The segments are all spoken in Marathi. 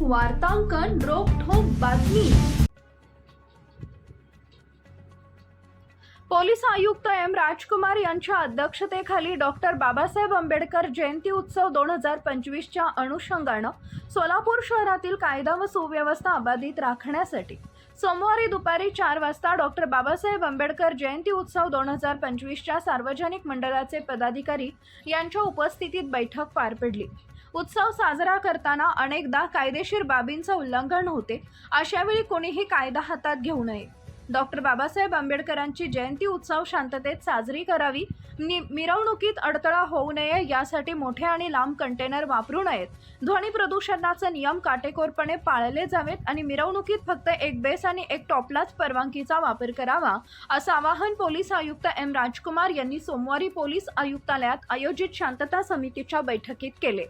वार्तांकन रोखोक बातमी. पोलीस आयुक्त एम राजकुमार यांच्या अध्यक्षतेखाली डॉक्टर बाबासाहेब आंबेडकर जयंती उत्सव दोन हजार पंचवीसच्या अनुषंगानं सोलापूर शहरातील कायदा व सुव्यवस्था अबाधित राखण्यासाठी सोमवारी दुपारी चार वाजता डॉक्टर बाबासाहेब आंबेडकर जयंती उत्सव दोन हजार पंचवीसच्या सार्वजनिक मंडळाचे पदाधिकारी यांच्या उपस्थितीत बैठक पार पडली. उत्सव साजरा करताना अनेकदा कायदेशीर बाबींचं उल्लंघन होते. अशावेळी कोणीही कायदा हातात घेऊ नये. डॉक्टर बाबासाहेब आंबेडकरांची जयंती उत्सव शांततेत साजरी करावी. नि मिरवणुकीत अडथळा होऊ नये यासाठी मोठे आणि लांब कंटेनर वापरू नयेत. ध्वनी प्रदूषणाचे नियम काटेकोरपणे पाळले जावेत आणि मिरवणुकीत फक्त एक बेस आणि एक टॉपलाच परवानगीचा वापर करावा असं आवाहन पोलीस आयुक्त एम. राजकुमार यांनी सोमवारी पोलीस आयुक्तालयात आयोजित शांतता समितीच्या बैठकीत केले.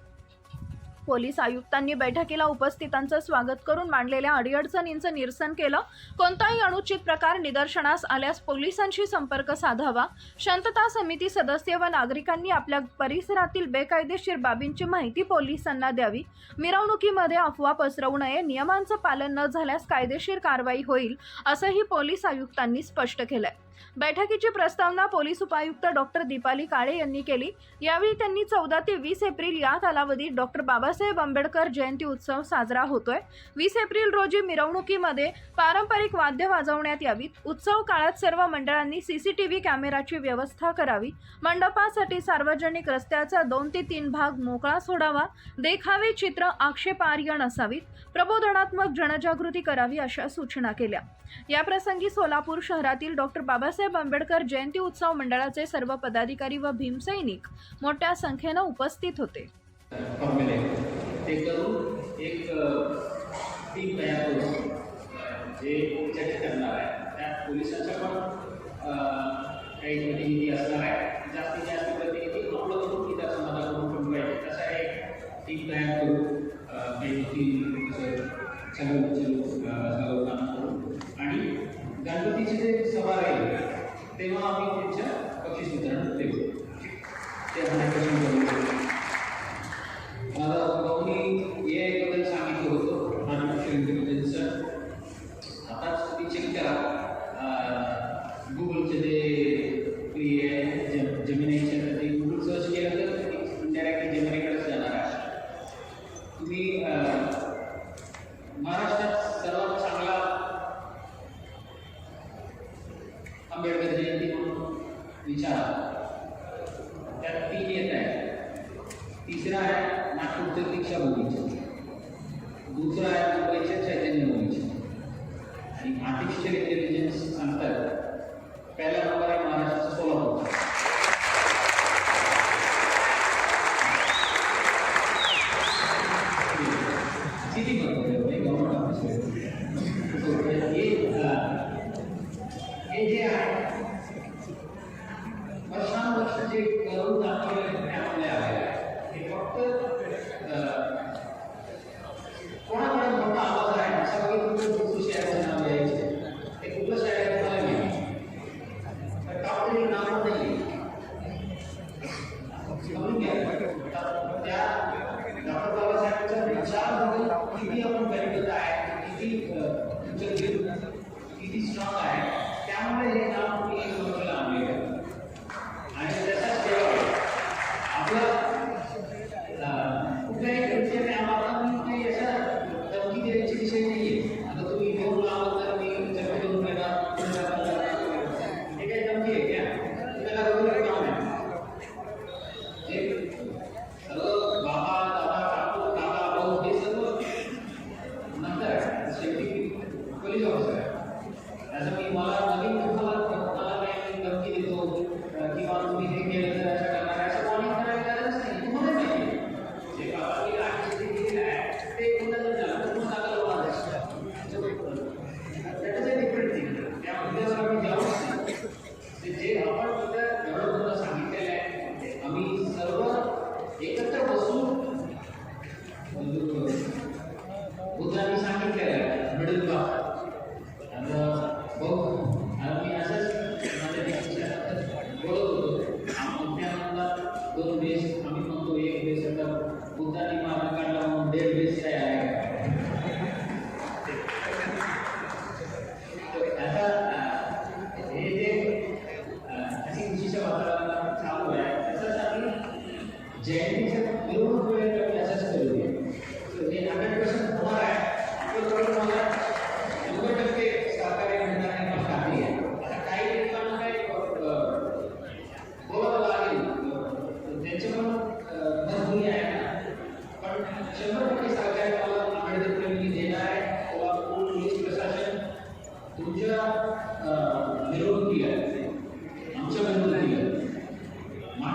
पोलीस आयुक्तांनी बैठकीला उपस्थितांचं स्वागत करून मांडलेल्या अडीअडचणींचं निरसन केलं. कोणताही अनुचित प्रकार निदर्शनास आल्यास पोलिसांशी संपर्क साधावा. शांतता समिती सदस्य व नागरिकांनी आपल्या परिसरातील बेकायदेशीर बाबींची माहिती पोलिसांना द्यावी. मिरवणुकीमध्ये अफवा पसरवू नये. नियमांचं पालन न झाल्यास कायदेशीर कारवाई होईल असंही पोलीस आयुक्तांनी स्पष्ट केलंय. बैठकीची प्रस्तावना पोलीस उपायुक्त डॉक्टर दीपाली काळे यांनी केली. यावेळी त्यांनी चौदा ते वीस एप्रिल या कालावधीत डॉक्टर बाबासाहेब आंबेडकर जयंती उत्सव साजरा होतोय. वीस एप्रिल रोजी मिरवणुकीमध्ये पारंपरिक वाद्य वाजवण्यात यावीत. उत्सव काळात सर्व मंडळांनी सीसीटीव्ही कॅमेराची व्यवस्था करावी. मंडपासाठी सार्वजनिक रस्त्याचा दोन ते तीन भाग मोकळा सोडावा. देखावे चित्र आक्षेपार्ह नसावीत. प्रबोधनात्मक जनजागृती करावी अशा सूचना केल्या. याप्रसंगी सोलापूर शहरातील डॉक्टर बाबासाहेब आंबेडकर जयंती उत्सव मंडळाचे सर्व पदाधिकारी व भीमसैनिक मोठ्या संख्येनं उपस्थित होते. आणि गणपतीचे जे सभा राहील तेव्हा आम्ही त्यांच्या बक्षीस वितरण देऊ. ते तिसरा आहे नागपूरचं दीक्षाभूमीचं दुसरा आहे मुंबईच्या चैतन्य चैतन्यभूमीचं आणि आर्टिफिशियल इंटेलिजन्स सांगतात. पहिला number meu querido, que nós nos entendemos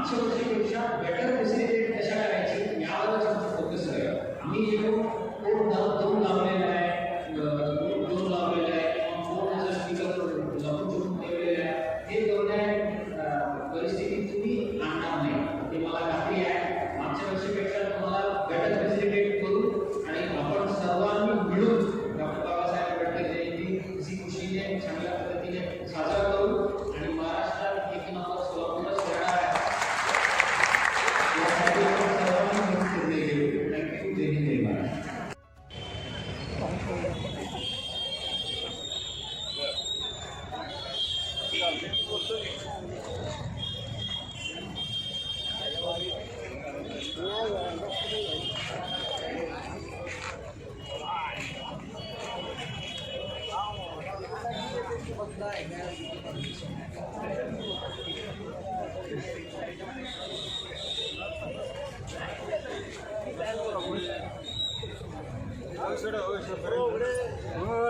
मागच्या वर्षीपेक्षा बेटर फॅसिलिटेट कशा करायची? यावर जास्त फोकस राहील आम्ही येऊन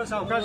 सावकाश